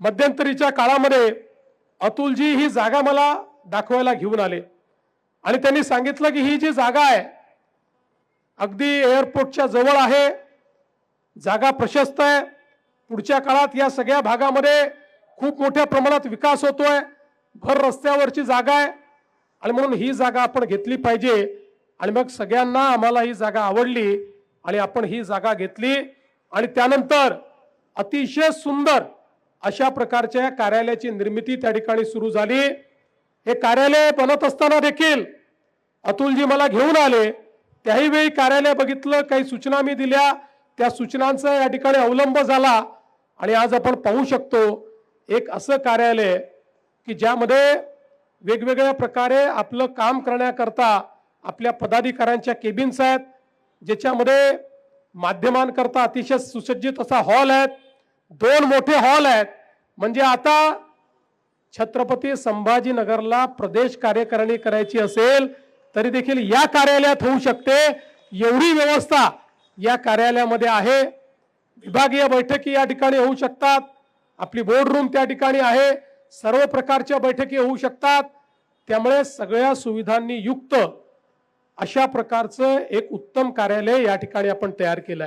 मध्यंतरीच्या काळामध्ये अतुलजी ही जागा मला दाखवायला घेऊन आले. आणि त्यांनी सांगितलं की ही जी जागा आहे अगदी एअरपोर्टच्या जवळ आहे. जागा प्रशस्त आहे. पुढच्या काळात या सगळ्या भागामध्ये खूप मोठ्या प्रमाणात विकास होतोय. भर रस्त्यावरची जागा आहे. आणि म्हणून ही जागा आपण घेतली पाहिजे. आणि मग सगळ्यांना आम्हाला ही जागा आवडली आणि आपण ही जागा घेतली. आणि त्यानंतर अतिशय सुंदर अशा प्रकारच्या कार्यालयाची निर्मिती त्या ठिकाणी सुरू झाली. हे कार्यालय बनत असताना देखील अतुलजी मला घेऊन आले. त्याही वेळी कार्यालय बघितलं काही सूचना मी दिल्या. त्या सूचनांचा या ठिकाणी अवलंब झाला. आणि आज आपण पाहू शकतो एक असं कार्यालय की ज्यामध्ये वेगवेगळ्या प्रकारे आपलं काम करण्याकरता आपल्या पदाधिकाऱ्यांच्या केबिन्स आहेत ज्याच्यामध्ये माध्यमांकरता अतिशय सुसज्जित असा हॉल आहेत. दोन मोठे हॉल आहेत. म्हणजे आता छत्रपती संभाजीनगरला प्रदेश कार्यकारिणी करायची असेल तरी देखील या कार्यालयात होऊ शकते. एवढी व्यवस्था या कार्यालयामध्ये आहे. विभागीय बैठकी या ठिकाणी होऊ शकतात. आपली बोर्ड रूम त्या ठिकाणी आहे. सर्व प्रकारच्या बैठकी होऊ शकतात. त्यामुळे सगळ्या सुविधांनी युक्त अशा प्रकारचं एक उत्तम कार्यालय या ठिकाणी आपण तयार केलं आहे